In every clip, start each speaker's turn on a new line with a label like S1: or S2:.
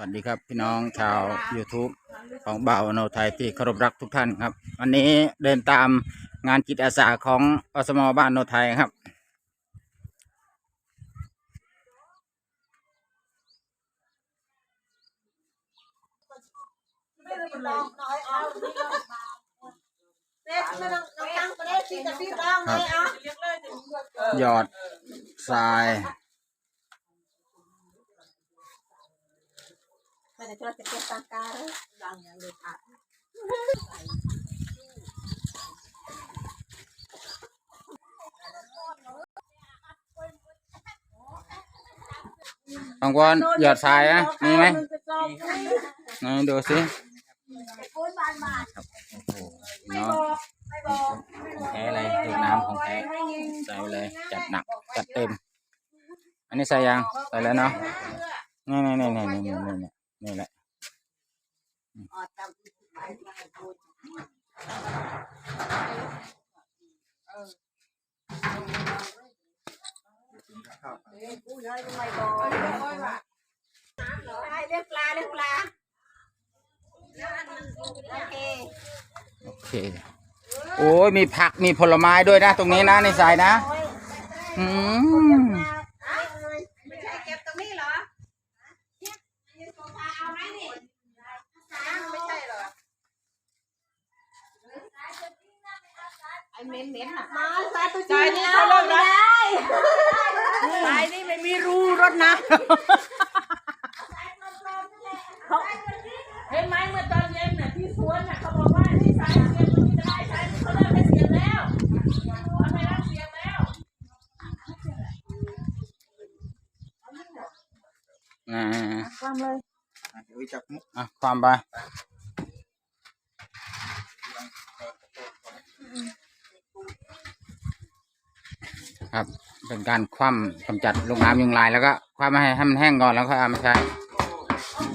S1: วัสดีครับพี่น้องชาว YouTube ของบ่าวโนไทยที่เคารพรักทุกท่านครับ วันนี้เดินตามงานจิตอาสาของอสมบ้านโนไทยครับ
S2: ไม่ต้องลองน้อยเอาเด็กไม่ต้องน้องตั้งประเด็นที่จะพี่ลองเลยเอา
S1: หยอดทราย
S2: này cho cái cái tăng bằng nhà người thật Thằng quân giọt xài á, nghe mấy. Này được xí. Nó Thế này, Việt Nam không
S1: thế Đây là chặt nặng, chặt tim Anh ấy xài ăn, xài lên nó Này này này này này này này. นี่แหละ
S2: เลือกปลาเลือกปลาโอเค
S1: โอ้ยมีผักมีผลไม้ด้วยนะ ตรงนี้นะในสายนะ อืม
S2: ถนะ เห็นไหมเมื่อตอนเย็นน่ะที่สวนน่ะเขาบอกว่าที่สายเสียบตรงนี้ได้สายเขาเลิกไม่เสียบแล้วเขาไม่รับเสียบแล้ว
S1: อ่า
S2: ความเลย
S1: อะความไปครับ เป็นการคว่ำกำจัดลูกน้ำยุงลายแล้วก็คว่ำให้ให้มันแห้งก่อนแล้วค่อยเอามาใช้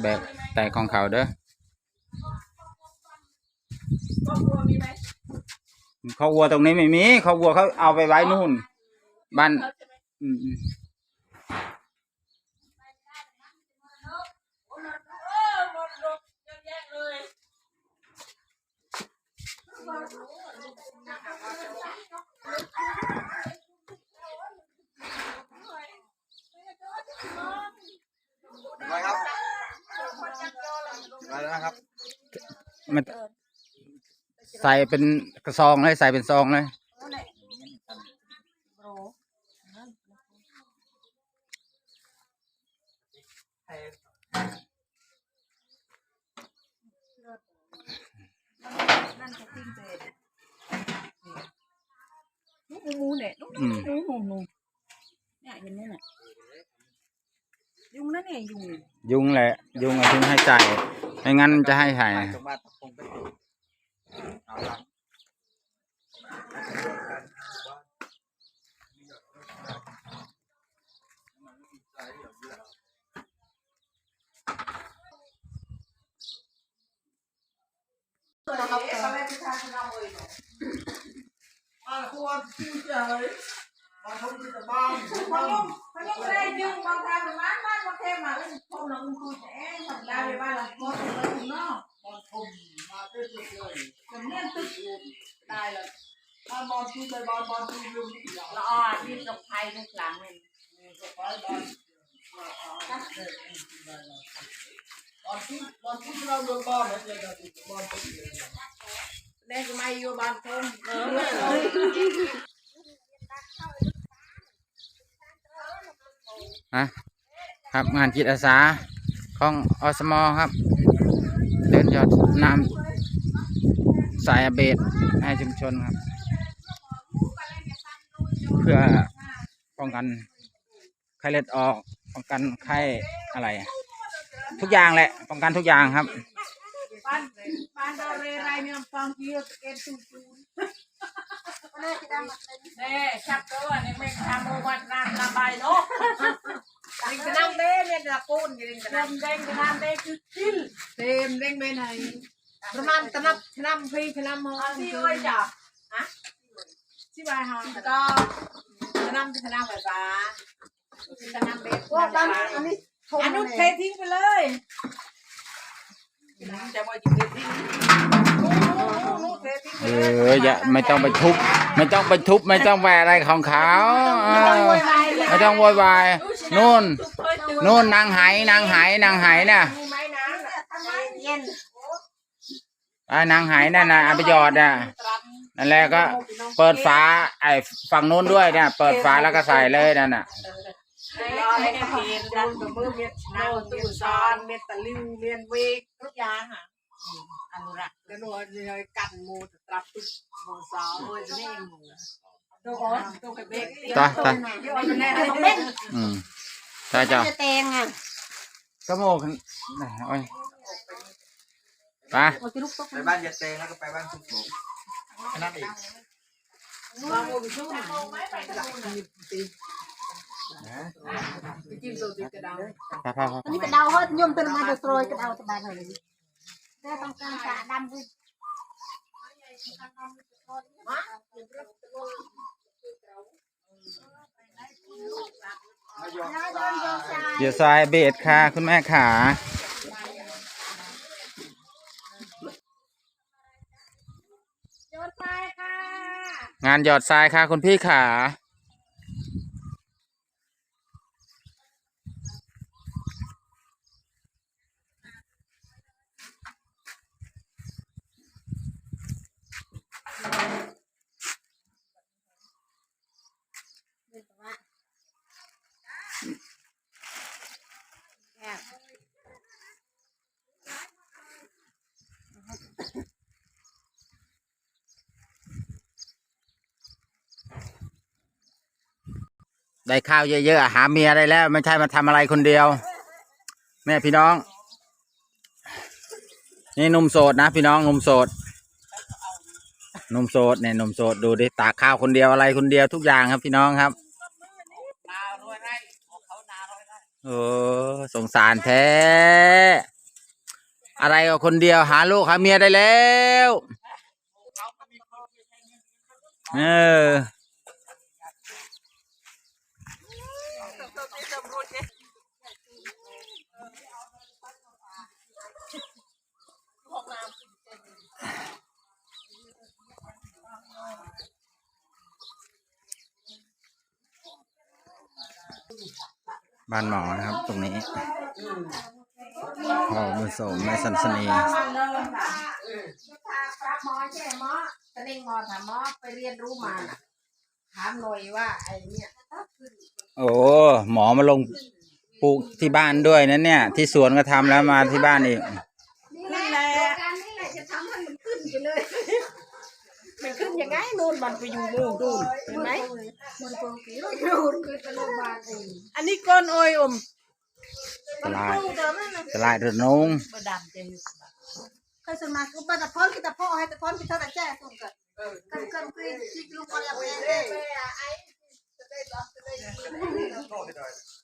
S1: แบบแต่ของเขาเด้อเขาวัวตรงนี้ไม่มีเขาวัวเขาเอาไปไว้นู่นบ้านอืมอืม
S2: เออหมดรถเยอะแยะเลย
S3: ไปครับไปแล้วนะครับ
S1: มันใส่เป็นกระซองเลยใส่เป็นซองเลย
S2: ลูกงูเนี่ยลูก
S1: อืม
S2: งูงูงูเนี่ยเห็นไหมเนี่ยยุงนั่นเนี่ยยุง
S1: ยุงแหละ ยุงอะถึงให้ใจ ไม่งั้นจะให้
S3: หายมาควรที่จะ
S4: เล
S2: ยมาทำกิจบ้าน thêm vào cái không là ông cô sẽ thật ra về ba là con thì nó nó.
S4: Con thùng mà
S2: tôi tôi cười. Cầm nên tức đài là
S4: ba bon chú tôi bon bon chú luôn là
S2: à đi đọc thay lúc
S4: làm mình. Con chú con chú nó được bon đấy là được
S2: bon chú đây cái mai vô ban
S1: thôn à ครับงานจิตอาสาของอสมครับ เดินยอดน้ำสายเบดให้ชุมชนครับ เพื่อป้องกันไข้เลือดออก ป้องกันไข้อะไร ทุกอย่างแหละ ป้องกันทุกอย่างครับ
S2: บ้านบ้านเราเรไรเนี่ยฟังเกี่ยวกับเกณฑ์ตูตูนเน่ชักตัวเนี่ยไม่ทำโอวันนานระบายเนาะ ลิงกระน้ำเด้เนี่ยตะปูนลิงกระน้ำเด้งกระน้ำเด้คือกินเต็มเด้งไปไหนประมาณตะนับตะนับพี่ตะนับมองที่เอ้ยจ้ะฮะที่บายฮะก็ตะนับตะนับแบบว่าตะนับเด้งวกนั้นอันนี้อันนู้นเททิ้งไปเลยจะว่าจะเททิ้ง เททิ้งไป
S1: เอ
S2: เลย
S1: ออย่าไม่ต้องไปทุบ ไม่ต้องไปทุบ ไม่ต้องไปอะไรของเขาเออไม่ต้องโวยวายนู่นนู่นนางไหนางไหนางไหน่ะ
S2: มีไม้น้ำน่ะ
S5: ทำไมเย็น
S1: ไอ้นางไหนั่นน่ะเอาไปหยอดน่ะนั่นแหละก็ เปิดฝาไอ้ฝั่งนู้นด้วยเนี่ยเปิดฝาแล้วก็ใส่เลยนั่นน่ะ
S2: เราให้เห็นดันกับมือเม็ดเนาตู้ซอนเม็ดตะลิวเมียนเวกทุกอย่างค่ะอนุรักษ์กันหน่อยเลยกันหมูตรับตุกหมูสาวเลยนี่หมูตัวก่อนตัวกระ เบก
S1: ตายตาย
S2: เดี๋ยวอยู่แน่ให้
S5: เล่น
S1: อืมใช่จ้ะ
S5: จะเตงอะ
S1: ก็โมกโอ้ยไป
S5: โอ้ยลูกตก
S3: ไปบ้านยายเตงแล้วก็ไปบ้านคุณผมแค่นั้นเอง
S2: มาหมูไปชุ่มกินตัวติดกระดาษ
S1: ไปไปไป
S5: อันนี้กระ เดาเฮ้ยยมตื่นมาจะโตรยกระเดาสบายเลยแต่ต้องการกระดำด้วย
S3: มายอม
S5: แล้วโดนโยนทราย
S1: เดี๋ยวทรายเบสค่ะ คุณแม่ขา
S5: โยนทรายค่ะ
S1: งานหยอดทรายค่ะ คุณพี่ขา ได้ข้าวเยอะๆหาเมียได้แล้ว ไม่ใช่มาทำอะไรคนเดียว แม่พี่น้อง นี่หนุ่มโสดนะพี่น้องหนุ่มโสดหนุ่มโสดเนี่ยหนุ่มโสดดูดิตากข้าวคนเดียวอะไรคนเดียวทุกอย่างครับพี่น้องครับโอ้สงสารแท้ อะไรก็คนเดียวหาลูกหาเมียได้แล้ว เออ บ้านหมอนะครับ ตรงนี้พ่อบุญสมแม่สันสนี
S5: พาปลาหมอใช่หมอตะเล่งหมอถามหมอไปเรียนรู้มาน่ะถามหน่อยว่าไอ้เนี่ย
S1: โอ้หมอมาลงปลูกที่บ้านด้วยนะเนี่ย ที่สวนก็ทำแล้วมาที่บ้านอีก
S5: นี่แหละการนี่แหละจะทำให้มันขึ้นไปเลย
S2: มันขึ้น ยังไงนู่นมันไปอยู่นู่นดูนเห็นไหม
S5: มันโกงกี่ร้อยรูนคือตะลุบานเอง
S2: อันนี้ก้อนโอยอม
S1: ตลาด
S5: ตู้เดิมนั่นน่ะ
S1: ตลาดระนง
S2: บดำเจง
S5: เคยสมัครก็บัตรพรกิตาพ่อให้แต่พรกิตาแต่แจ้ตุ้งกันกันกันคือที่ลูกคนละเองเด้
S3: ตลาดเกิน
S2: เอ้เบอร์เองจะดำดำเด็กกระโดดแต่เองมันขึ้นมาดำเนี่ยมันขึ้นเคยโดด
S3: ต้นละห้องดีเหมาะ
S5: เอ้ยดองเลยอันนี้
S2: ลองกันเยี่ยมเลยเอนานี่กระปู
S3: ต้องเพาะวันจอลจอลเกือบเลย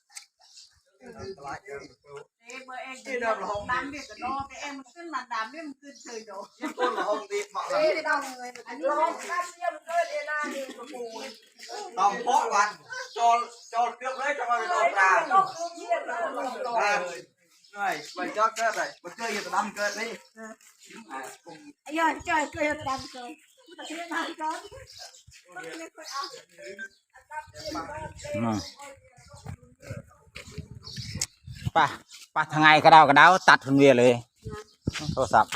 S3: จะมาเป็นตัวปลา
S2: ลงเยี่ยมเลยลงโด
S3: ได้
S2: ด
S3: เลยง่ายไปจอดเกิดเลยมันเกิดอยู่ตะดำเกิดนี่
S5: ไอ้ยอดจ้อยเคยดำเกินแต่ที่นั่นก่อนไม่เคยเอา
S1: อืมไป่ะป่ะทางไงกระดากระดาตัดทุนเวียเลย โทรศัพท์